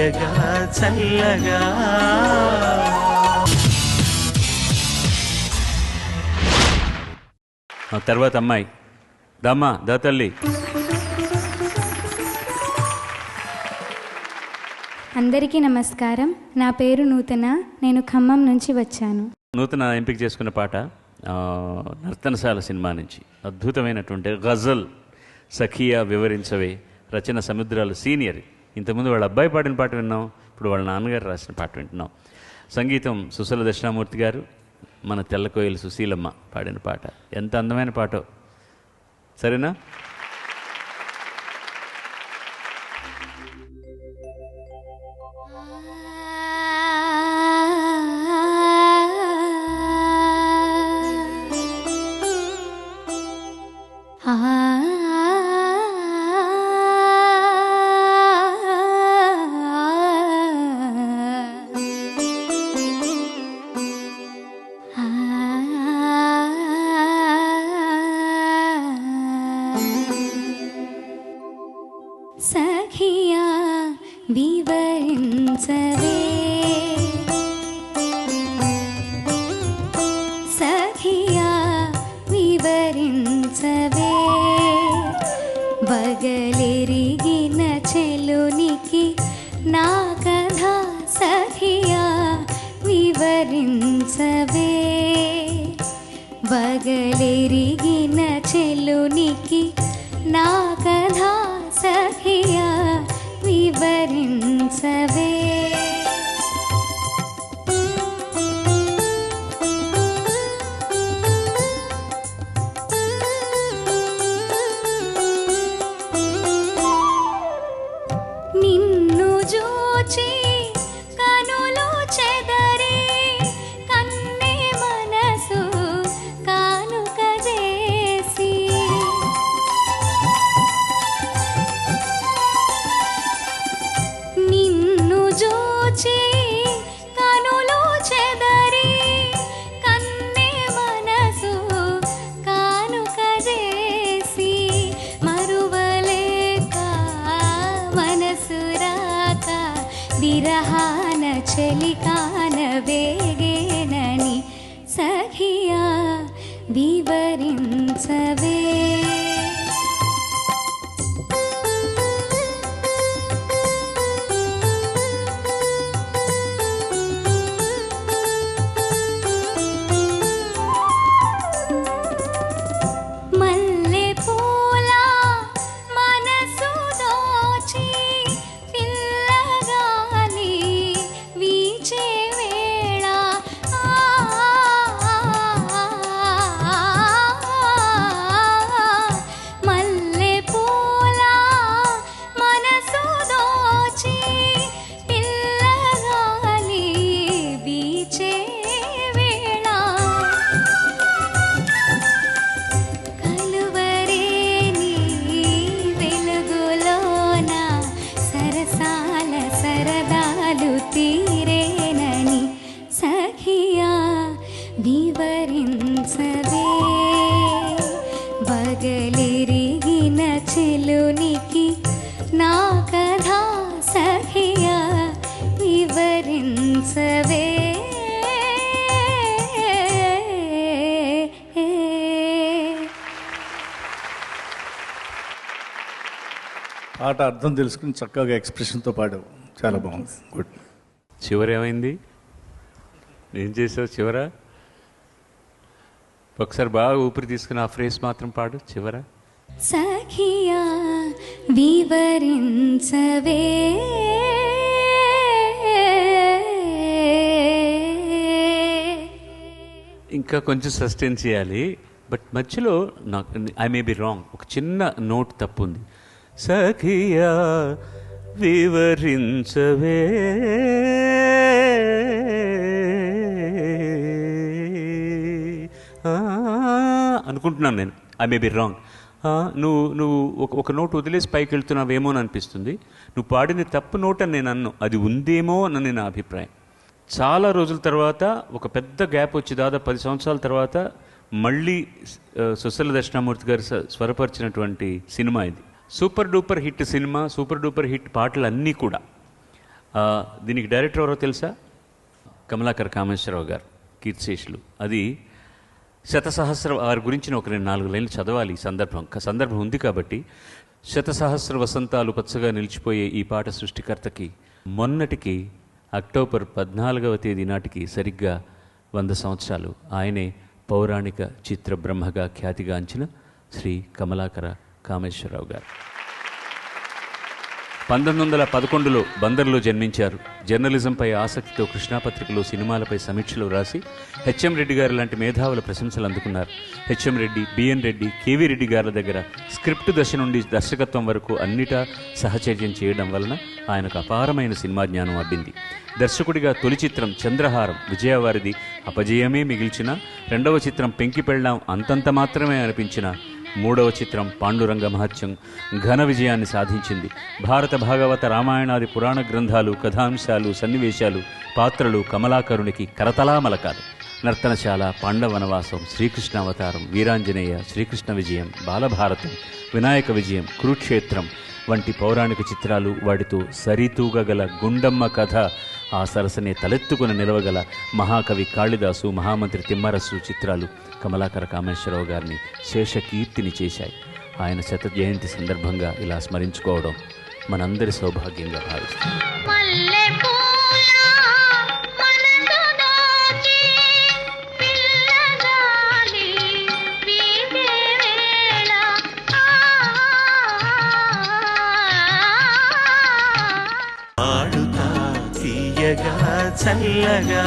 తీయగా చల్లగా. ఆ తర్వాత అమ్మాయి. దమ్మా దా తల్లి. అందరికీ నమస్కారం. నా పేరు నూతన. నేను ఖమ్మం నుంచి వచ్చాను. నూతన ఎంపిక చేసుకున్న పాట ఆ, నర్తనశాల సినిమా నుంచి. అద్భుతమైనటువంటి గజల్ సఖియా వివరించవే రచన సముద్రాలు సీనియర్. ఇంతకుముందు వాళ్ళ అబ్బాయి పాడిన పాట విన్నాం ఇప్పుడు వాళ్ళ నాన్నగారు రాసిన పాట వింటున్నాం. సంగీతం సుశల దక్షిణామూర్తి గారు మన తెల్లకోయిల సుశీలమ్మ పాడిన పాట. ఎంత అందమైన పాటో. సరేనా? వివరించవే సఖియా వివరించవే. వగలెరిగిన చెలునికి నా కథ సఖియా వివరించవే. వగలెరిగిన చెలునికి నా కథ పాట అర్థం తెలుసుకుని చక్కగా ఎక్స్ప్రెషన్తో పాడావు. చాలా బాగుంది. గుడ్ చివర ఏమైంది? ఏం చేసావు చివర? ఒకసారి బాగా ఊపిరి తీసుకుని ఆ ఫ్రేస్ మాత్రం పాడు చివర. సఖియా వివరించవే. ఇంకా కొంచెం సస్టైన్ చేయాలి. బట్ మధ్యలో నాకు ఐ మే బి రాంగ్ ఒక చిన్న నోట్ తప్పు ఉంది సఖియా వివరించవే. అనుకుంటున్నాను నేను. ఐ మే బి రాంగ్ నువ్వు నువ్వు ఒక ఒక నోట్ వదిలేసి పైకి వెళ్తున్నావేమో అని అనిపిస్తుంది. నువ్వు పాడిన తప్పు నోట్ అని నేను అన్ను. అది ఉందేమో అని నా అభిప్రాయం. చాలా రోజుల తర్వాత ఒక పెద్ద గ్యాప్ వచ్చి దాదాపు పది సంవత్సరాల తర్వాత మళ్ళీ సుశల దక్షిణామూర్తి గారు స- స్వరపరిచినటువంటి సినిమా ఇది. Super duper hit cinema super duper hit పాటలు అన్నీ కూడా దీనికి డైరెక్టర్ ఎవరో తెలుసా? కమలాకర్ కామేశ్వరరావు గారు కీర్తిశేషులు అది శతసహస్ర వారి గురించిన ఒక రెండు నాలుగు లైన్లు చదవాలి ఈ సందర్భం. సందర్భం ఉంది కాబట్టి శతసహస్ర వసంతాలు పచ్చగా నిలిచిపోయే ఈ పాట సృష్టికర్తకి మొన్నటికి అక్టోబర్ పద్నాలుగవ తేదీ నాటికి సరిగ్గా వంద సంవత్సరాలు. ఆయనే పౌరాణిక చిత్ర బ్రహ్మగా ఖ్యాతిగాంచిన శ్రీ కమలాకర కామేశ్వరరావు గారు. పంతొమ్మిది వందల పదకొండులో బందర్లో జన్మించారు. జర్నలిజంపై ఆసక్తితో కృష్ణాపత్రికలో సినిమాలపై సమీక్షలు రాసి హెచ్ఎం రెడ్డి గారు లాంటి మేధావుల ప్రశంసలు అందుకున్నారు. HM Reddy BN Reddy KV Reddy గారి దగ్గర స్క్రిప్ట్ దశ నుండి దర్శకత్వం వరకు అన్నిటా సహచర్యం చేయడం వలన ఆయనకు అపారమైన సినిమా జ్ఞానం అబ్బింది. దర్శకుడిగా తొలి చిత్రం చంద్రహారం విజయవారిది అపజయమే మిగిల్చిన రెండవ చిత్రం పెంకి పెళ్ళాం అంతంత మాత్రమే అనిపించిన మూడవ చిత్రం పాండురంగ మహత్యం ఘన విజయాన్ని సాధించింది. భారత భాగవత రామాయణాది పురాణ గ్రంథాలు కథాంశాలు సన్నివేశాలు పాత్రలు కమలాకరునికి కరతలామలకాలు. నర్తనశాల పాండవనవాసం శ్రీకృష్ణ అవతారం వీరాంజనేయ శ్రీకృష్ణ విజయం బాలభారతం వినాయక విజయం కురుక్షేత్రం వంటి పౌరాణిక చిత్రాలు వాటితో సరితూగగల గుండమ్మ కథ ఆ సరసనే తలెత్తుకుని నిలవగల మహాకవి కాళిదాసు మహామంత్రి తిమ్మరసు చిత్రాలు కమలాకర కామేశ్వరరావు గారిని శేషకీర్తిని చేశాయి. ఆయన శత జయంతి సందర్భంగా ఇలా స్మరించుకోవడం మనందరి సౌభాగ్యంగా భావిస్తుంది. చల్లగా